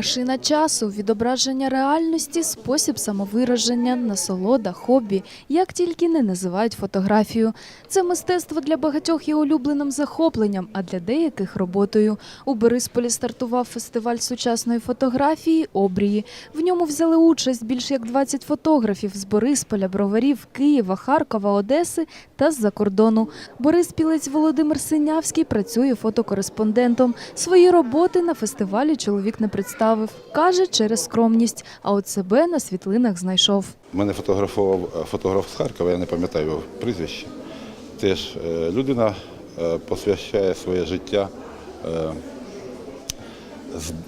Машина часу, відображення реальності, спосіб самовираження, насолода, хобі, як тільки не називають фотографію. Це мистецтво для багатьох є улюбленим захопленням, а для деяких роботою. У Борисполі стартував фестиваль сучасної фотографії Обрії. В ньому взяли участь більш як 20 фотографів з Борисполя, Броварів, Києва, Харкова, Одеси та з-за кордону. Бориспілець Володимир Синявський працює фотокореспондентом. Свої роботи на фестивалі чоловік не представив. Каже, через скромність, а от себе на світлинах знайшов. Мене фотографував е, фотограф з Харкова, я не пам'ятаю його прізвище. Теж е, людина е, посвящає своє життя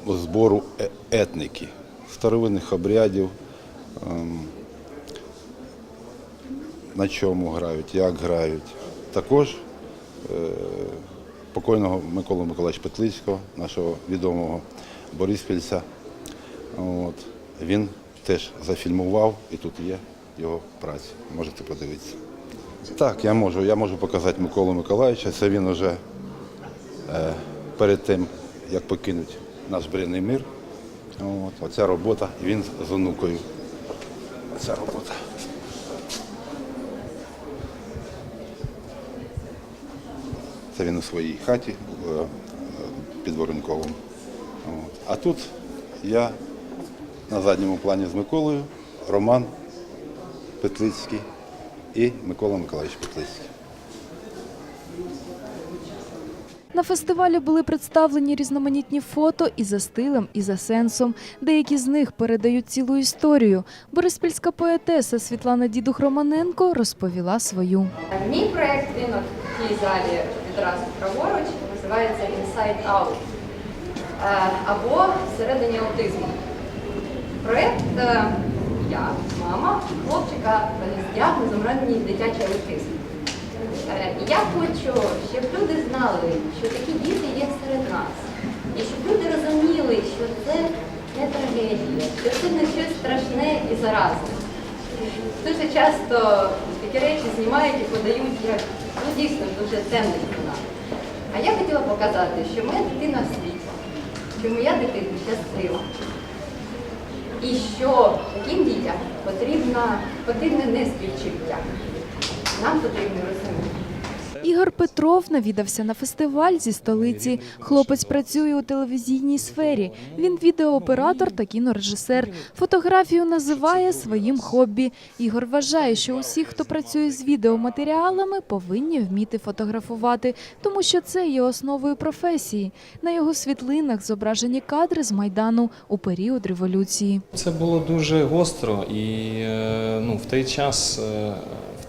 збору етники, старовинних обрядів, ем, на чому грають, як грають. Також покойного Миколу Миколаївича Петлицького, нашого відомого бориспільця. От. Він теж зафільмував і тут є його праця. Можете подивитися. Так, я можу. Я можу показати Миколу Миколаївича. Це він вже е, перед тим, як покинуть наш бренний мир. От. Оця робота, він з онукою. Ця робота. Це він у своїй хаті е, е, під Воронковим. От. А тут я на задньому плані з Миколою, Роман Петлицький і Микола Миколаївич Петлицький. На фестивалі були представлені різноманітні фото і за стилем, і за сенсом. Деякі з них передають цілу історію. Бориспільська поетеса Світлана Дідух Романенко розповіла свою. Мій проєкт, він в тій залі відразу праворуч, називається Inside Out або всередині аутизму. Проєкт е, я, мама, хлопчика з діагнозом ранній дитячий аутизм. Е, я хочу, щоб люди знали, що такі діти є серед нас. І щоб люди розуміли, що це не трагедія, що це не щось страшне і заразне. Дуже часто такі речі знімають і подають як ну, дійсно дуже темний кіна. А я хотіла показати, що моя дитина в світі, що моя дитина щаслива. І що таким дітям потрібно, потрібне не співчуття. Нам потрібно розуміти. Ігор Петров навідався на фестиваль зі столиці. Хлопець працює у телевізійній сфері. Він відеооператор та кінорежисер. Фотографію називає своїм хобі. Ігор вважає, що усі, хто працює з відеоматеріалами, повинні вміти фотографувати, тому що це є основою професії. На його світлинах зображені кадри з майдану у період революції. Це було дуже гостро, і е, ну, в той час.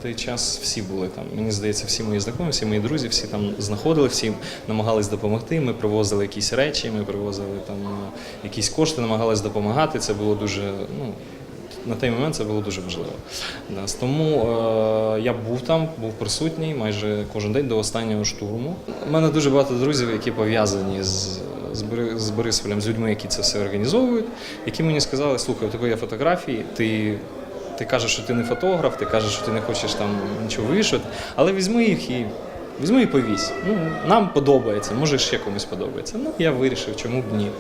Той час всі були там. Мені здається, всі мої знайомі, всі мої друзі, всі там знаходили, всі намагались допомогти. Ми привозили якісь речі, ми привозили там е, якісь кошти, намагались допомагати. Це було дуже ну. На той момент це було дуже важливо. Тому е, я був там, був присутній майже кожен день до останнього штурму. У мене дуже багато друзів, які пов'язані з, з Борисполем, з людьми, які це все організовують, які мені сказали, слухай, у тебе є фотографії, ти, ти кажеш, що ти не фотограф, ти кажеш, що ти не хочеш там нічого вишити, але візьми їх і. Візьми і повісь. Ну, нам подобається, може ще комусь подобається. Ну, я вирішив, чому б ні.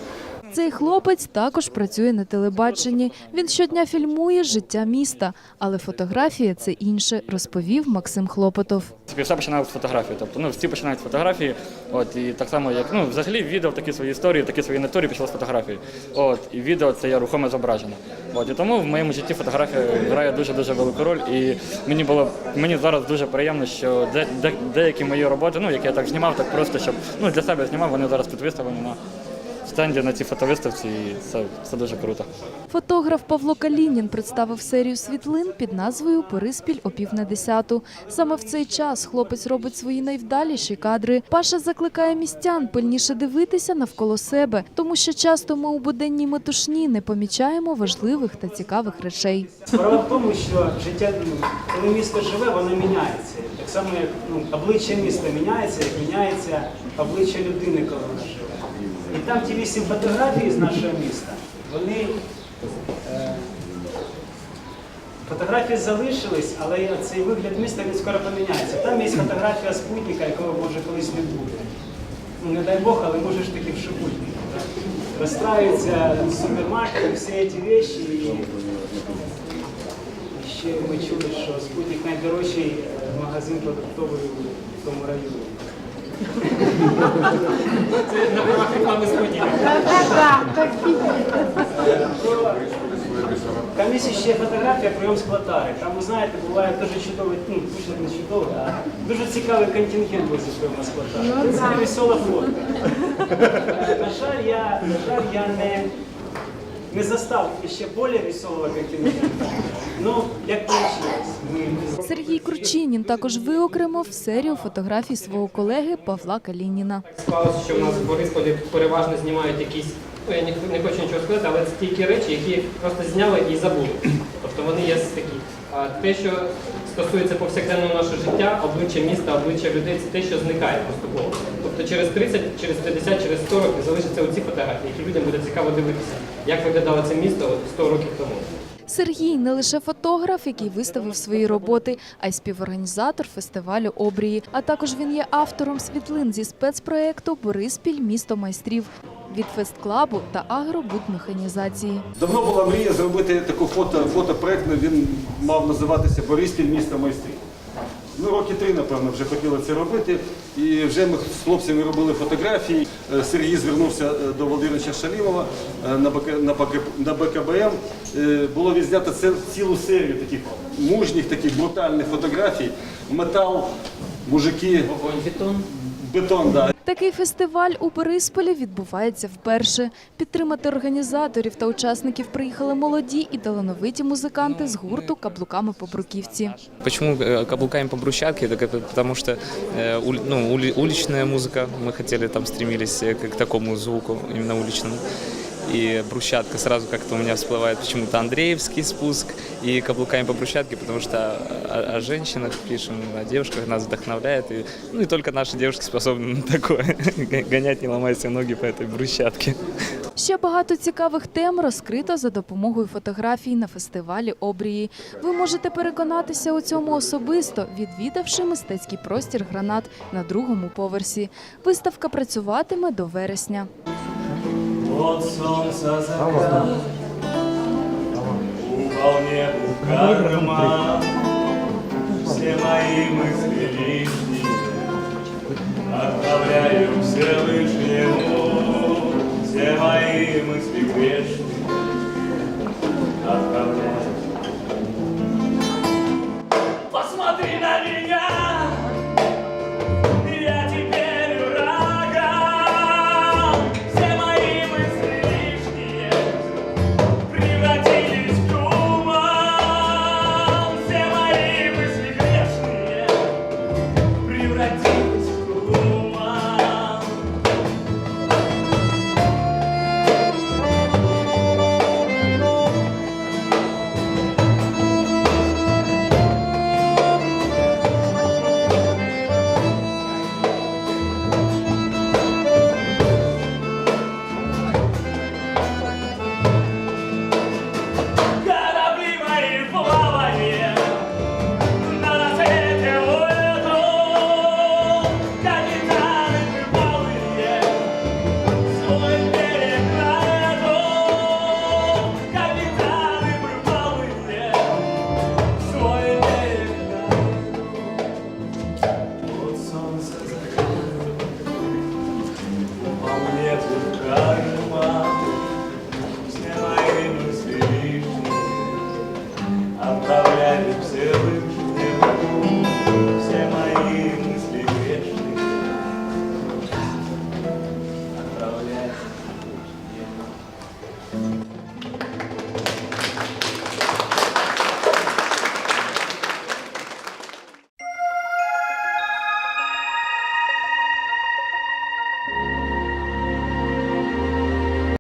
Цей хлопець також працює на телебаченні. Він щодня фільмує життя міста, але фотографія це інше, розповів Максим Хлопотов. Все починає з фотографії. Тобто, ну, всі починають з фотографії. От, і так само, як ну, взагалі відео такі свої історії, такі свої історії пішло з фотографії. От, і відео це є рухоме зображення. От, і тому в моєму житті фотографія грає дуже-дуже велику роль. І мені було мені зараз дуже приємно, що де, де, деякі мої роботи, ну, які я так знімав, так просто щоб ну, для себе знімав, вони зараз підвиставлені на стенді на цій фотовиставці, і це, це дуже круто. Фотограф Павло Калінін представив серію світлин під назвою Бориспіль о пів на десяту. Саме в цей час хлопець робить свої найвдаліші кадри. Паша закликає містян пильніше дивитися навколо себе, тому що часто ми у буденній метушні не помічаємо важливих та цікавих речей. Справа в тому, що життя, коли місто живе, воно міняється. Як ну, обличчя міста міняється, як міняється обличчя людини, коли вона живе. І там ті вісім фотографій з нашого міста, вони е, фотографії залишились, але цей вигляд міста він скоро поміняється. Там є фотографія спутника, якого може колись не бути. Ну, не дай Бог, але може ж таки в супутник. Расстраиваются супермаркеты, все эти вещи. И ще ми чули, що спутник найдорожчий магазин продуктовий у тому районі. Це на правах реклами спутника. Там є ще фотографія прийом з Клатари. Там, ви знаєте, буває дуже чудовий, ну, дуже не чудовий, а дуже цікавий контингент возле прийому з Клатари. Це весела фото. На жаль, я, на жаль, я не, не застав ще більш веселого контингенту. Ну, як вийшло. Кручинін також виокремив серію фотографій свого колеги Павла Калініна. Склалося, що в нас в Борисполі переважно знімають якісь, ну я не, хочу нічого сказати, але це тільки речі, які просто зняли і забули. Тобто вони є такі. А те, що стосується повсякденного нашого життя, обличчя міста, обличчя людей, це те, що зникає поступово. Тобто через 30, через 50, через 100 років залишаться оці фотографії, які людям буде цікаво дивитися, як виглядало це місто от 100 років тому. Сергій не лише фотограф, який виставив свої роботи, а й співорганізатор фестивалю Обрії. А також він є автором світлин зі спецпроекту Бориспіль місто майстрів від фестклабу та агробудмеханізації. Давно була мрія зробити таку фото, фотопроект, він мав називатися Бориспіль місто майстрів. Ну, роки три, напевно, вже хотіли це робити. І вже ми з хлопцями робили фотографії. Е, Сергій звернувся е, до Володимировича Шалімова е, на БК, на БК, на БКБМ. Було відзнято цілу серію таких мужніх, таких брутальних фотографій. Метал, мужики, бетон Бетон, да. Такий фестиваль у Борисполі відбувається вперше. Підтримати організаторів та учасників приїхали молоді і талановиті музиканти з гурту Каблуками по бруківці. Почему э, каблуками по брусчатке? Так это потому что э, ули- ну, ули- уличная музыка, мы хотели там стремились э, к, к такому звуку, именно уличному. И брусчатка сразу как-то у меня всплывает почему-то Андреевский спуск и каблуками по брусчатке, потому что о, о женщинах пишем, о девушках нас вдохновляет. И, ну и только наши девушки способны на такое, гонять, не ломая себе ноги по этой брусчатке. Ще багато цікавих тем розкрито за допомогою фотографій на фестивалі Обрії. Ви можете переконатися у цьому особисто, відвідавши мистецький простір гранат на другому поверсі. Виставка працюватиме до вересня. от солнца закат, Упал небу карма, все мои мысли лишние, Отправляю все